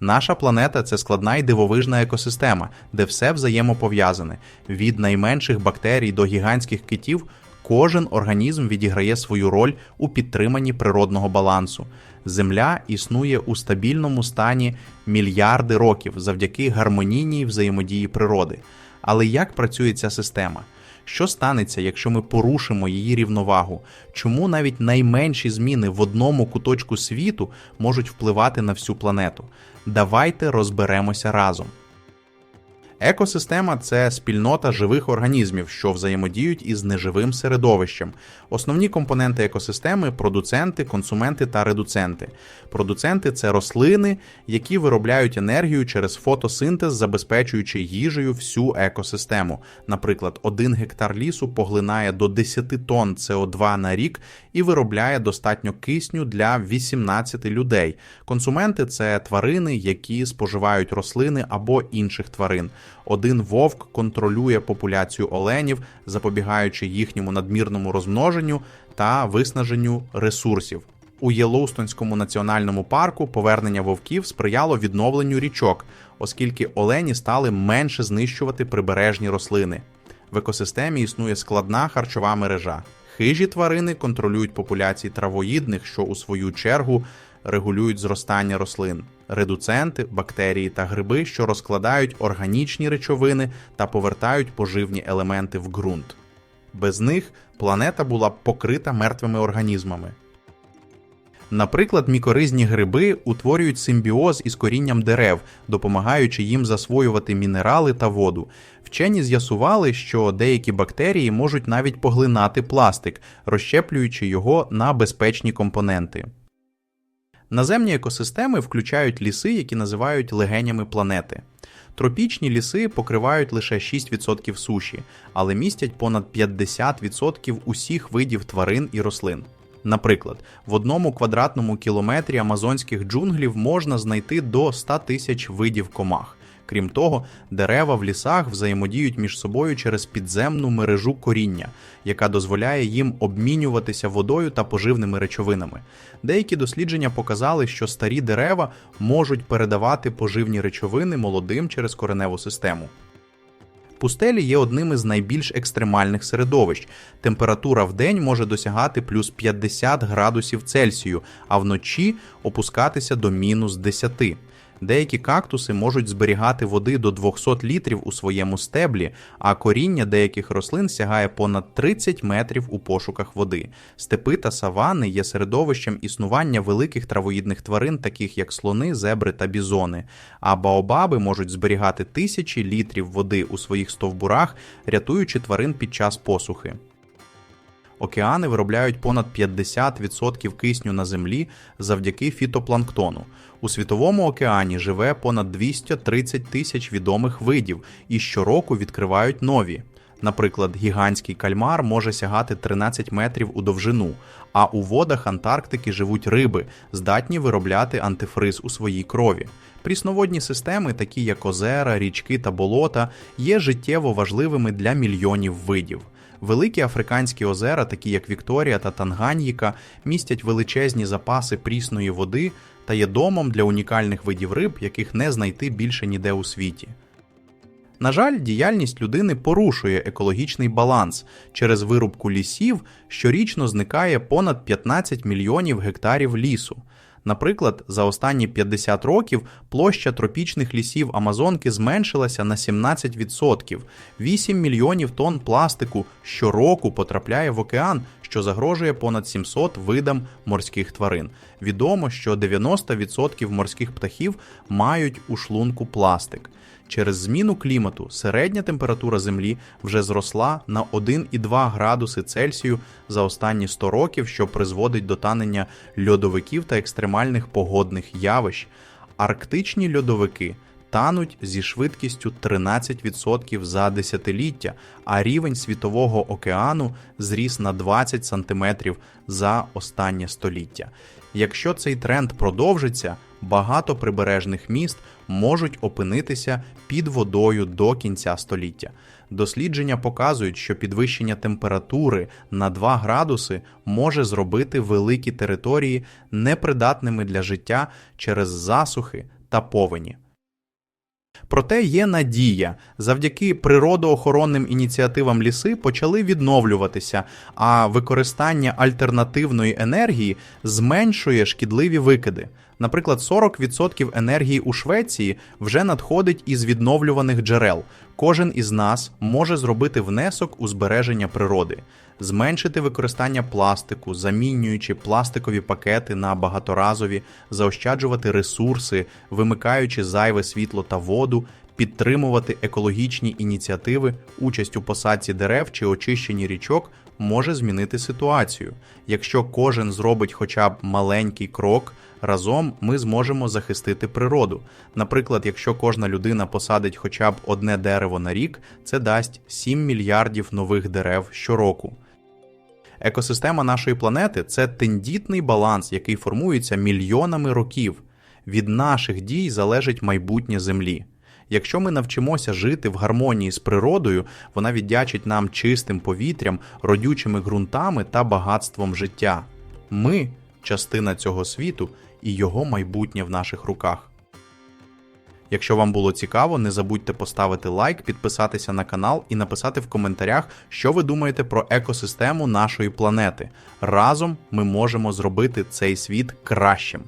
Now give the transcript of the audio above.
Наша планета це складна і дивовижна екосистема, де все взаємопов'язане. Від найменших бактерій до гігантських китів кожен організм відіграє свою роль у підтриманні природного балансу. Земля існує у стабільному стані мільярди років завдяки гармонійній взаємодії природи. Але як працює ця система? Що станеться, якщо ми порушимо її рівновагу? Чому навіть найменші зміни в одному куточку світу можуть впливати на всю планету? Давайте розберемося разом. Екосистема це спільнота живих організмів, що взаємодіють із неживим середовищем. Основні компоненти екосистеми продуценти, консументи та редуценти. Продуценти це рослини, які виробляють енергію через фотосинтез, забезпечуючи їжею всю екосистему. Наприклад, один гектар лісу поглинає до 10 тонн СО2 на рік і виробляє достатньо кисню для 18 людей. Консументи це тварини, які споживають рослини або інших тварин. Один вовк контролює популяцію оленів, запобігаючи їхньому надмірному розмноженню та виснаженню ресурсів. У Єлоустонському національному парку повернення вовків сприяло відновленню річок, оскільки олені стали менше знищувати прибережні рослини. В екосистемі існує складна харчова мережа. Хижі тварини контролюють популяції травоїдних, що у свою чергу регулюють зростання рослин, редуценти, бактерії та гриби, що розкладають органічні речовини та повертають поживні елементи в ґрунт. Без них планета була б покрита мертвими організмами. Наприклад, мікоризні гриби утворюють симбіоз із корінням дерев, допомагаючи їм засвоювати мінерали та воду. Вчені з'ясували, що деякі бактерії можуть навіть поглинати пластик, розщеплюючи його на безпечні компоненти. Наземні екосистеми включають ліси, які називають легенями планети. Тропічні ліси покривають лише 6% суші, але містять понад 50% усіх видів тварин і рослин. Наприклад, в одному квадратному кілометрі амазонських джунглів можна знайти до 100 тисяч видів комах. Крім того, дерева в лісах взаємодіють між собою через підземну мережу коріння, яка дозволяє їм обмінюватися водою та поживними речовинами. Деякі дослідження показали, що старі дерева можуть передавати поживні речовини молодим через кореневу систему. Пустелі є одним із найбільш екстремальних середовищ. Температура в день може досягати плюс 50 градусів Цельсію, а вночі опускатися до мінус 10. Деякі кактуси можуть зберігати води до 200 літрів у своєму стеблі, а коріння деяких рослин сягає понад 30 метрів у пошуках води. Степи та савани є середовищем існування великих травоїдних тварин, таких як слони, зебри та бізони. А баобаби можуть зберігати тисячі літрів води у своїх стовбурах, рятуючи тварин під час посухи. Океани виробляють понад 50% кисню на землі завдяки фітопланктону. У світовому океані живе понад 230 тисяч відомих видів і щороку відкривають нові. Наприклад, гігантський кальмар може сягати 13 метрів у довжину, а у водах Антарктики живуть риби, здатні виробляти антифриз у своїй крові. Прісноводні системи, такі як озера, річки та болота, є життєво важливими для мільйонів видів. Великі африканські озера, такі як Вікторія та Танганьїка, містять величезні запаси прісної води та є домом для унікальних видів риб, яких не знайти більше ніде у світі. На жаль, діяльність людини порушує екологічний баланс. Через вирубку лісів щорічно зникає понад 15 мільйонів гектарів лісу. Наприклад, за останні 50 років площа тропічних лісів Амазонки зменшилася на 17%. 8 мільйонів тонн пластику щороку потрапляє в океан, що загрожує понад 700 видам морських тварин. Відомо, що 90% морських птахів мають у шлунку пластик. Через зміну клімату середня температура Землі вже зросла на 1,2 градуси Цельсію за останні 100 років, що призводить до танення льодовиків та екстремальних погодних явищ. Арктичні льодовики тануть зі швидкістю 13% за десятиліття, а рівень світового океану зріс на 20 см за останнє століття. Якщо цей тренд продовжиться, багато прибережних міст можуть опинитися під водою до кінця століття. Дослідження показують, що підвищення температури на 2 градуси може зробити великі території непридатними для життя через засухи та повені. Проте є надія. Завдяки природоохоронним ініціативам ліси почали відновлюватися, а використання альтернативної енергії зменшує шкідливі викиди. Наприклад, 40% енергії у Швеції вже надходить із відновлюваних джерел. Кожен із нас може зробити внесок у збереження природи, зменшити використання пластику, замінюючи пластикові пакети на багаторазові, заощаджувати ресурси, вимикаючи зайве світло та воду, підтримувати екологічні ініціативи, участь у посадці дерев чи очищенні річок може змінити ситуацію. Якщо кожен зробить хоча б маленький крок, разом ми зможемо захистити природу. Наприклад, якщо кожна людина посадить хоча б одне дерево на рік, це дасть 7 мільярдів нових дерев щороку. Екосистема нашої планети це тендітний баланс, який формується мільйонами років. Від наших дій залежить майбутнє Землі. Якщо ми навчимося жити в гармонії з природою, вона віддячить нам чистим повітрям, родючими ґрунтами та багатством життя. Ми частина цього світу і його майбутнє в наших руках. Якщо вам було цікаво, не забудьте поставити лайк, підписатися на канал і написати в коментарях, що ви думаєте про екосистему нашої планети. Разом ми можемо зробити цей світ кращим.